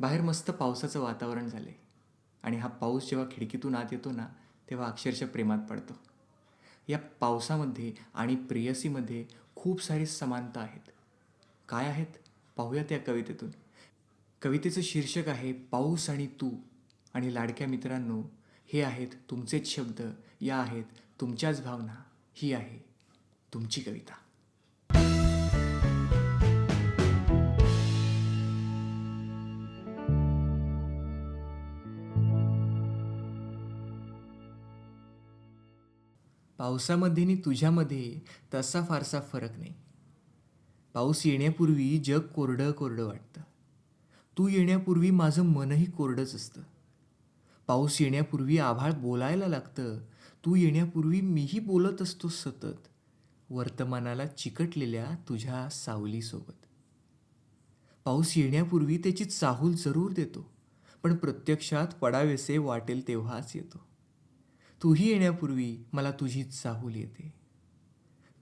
बाहेर मस्त पावसाचं वातावरण झालं. आहे आणि हा पाऊस जेव्हा खिडकीतून आत येतो ना तेव्हा अक्षरशः प्रेमात पडतो. या पावसामध्ये आणि प्रेयसीमध्ये खूप सारी समानता आहेत. काय आहेत? पाहूयात या कवितेतून. कवितेचं शीर्षक आहे पाऊस आणि तू आणि लाडक्या मित्रांनो हे आहेत तुमचेच शब्द या आहेत तुमच्याच भावना ही आहे तुमची कविता. पावसामध्ये आणि तुझ्यामध्ये तसा फारसा फरक नाही. पाऊस येण्यापूर्वी जग कोरडं कोरडं वाटतं. तू येण्यापूर्वी माझं मनही कोरडंच असतं. पाऊस येण्यापूर्वी आभाळ बोलायला लागतं. तू येण्यापूर्वी मीही बोलत असतो सतत. वर्तमानाला चिकटलेल्या तुझ्या सावलीसोबत. पाऊस येण्यापूर्वी त्याची चाहूल जरूर देतो. पण प्रत्यक्षात पडावेसे वाटेल तेव्हाच येतो. तूही येण्यापूर्वी मला तुझीच चाहूल येते.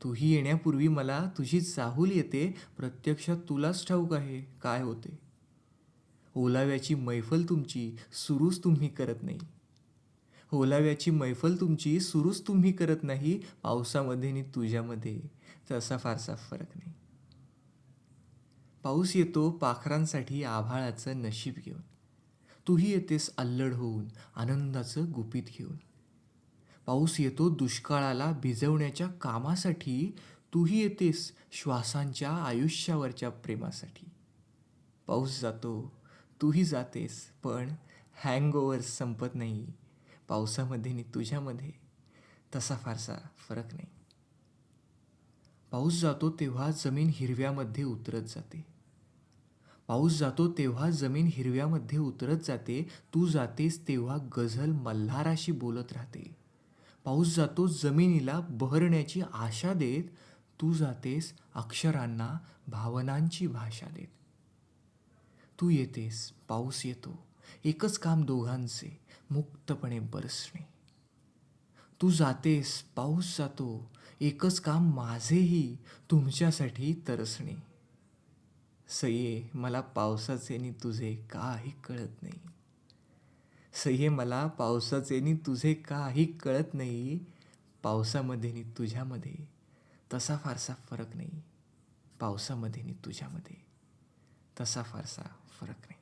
तूही येण्यापूर्वी मला तुझी चाहूल येते. प्रत्यक्षात तुलाच ठाऊक आहे काय होते? ओलाव्याची मैफल तुमची सुरूच तुम्ही करत नाही. ओलाव्याची मैफल तुमची सुरूच तुम्ही करत नाही. पावसामध्ये आणि तुझ्यामध्ये तसा फारसा फरक नाही. पाऊस येतो पाखरांसाठी आभाळाचं नशीब घेऊन. तूही येतेस अल्लड होऊन आनंदाचं गुपित घेऊन. पाऊस येतो दुष्काळाला भिजवण्याच्या कामासाठी. तूही येतेस श्वासांच्या आयुष्यावरच्या प्रेमासाठी. पाऊस जातो तूही जातेस पण हँगओवर संपत नाही. पावसामध्ये आणि तुझ्यामध्ये तसा फारसा फरक नाही. पाऊस जातो तेव्हा जमीन हिरव्यामध्ये उतरत जाते. पाऊस जातो तेव्हा जमीन हिरव्यामध्ये उतरत जाते. तू जातेस तेव्हा गझल मल्हाराशी बोलत राहते. पाऊस जातो जमिनीला बहरण्याची आशा देत तू जातेस अक्षरांना भावनांची भाषा देत. तू येतेस पाऊस येतो एकच काम दोघांचे मुक्तपणे बरसणे. तू जातेस पाऊस जातो एकच काम माझेही तुमच्यासाठी तरसणे. सये मला पावसाचे नि तुझे काही कळत नाही. सये मला पावसाचे नि तुझे काही कळत नाही. पावसामध्ये नि तुझ्यामध्ये तसा फारसा फरक नाही. पावसामध्ये नि तुझ्यामध्ये तसा फारसा फरक नाही.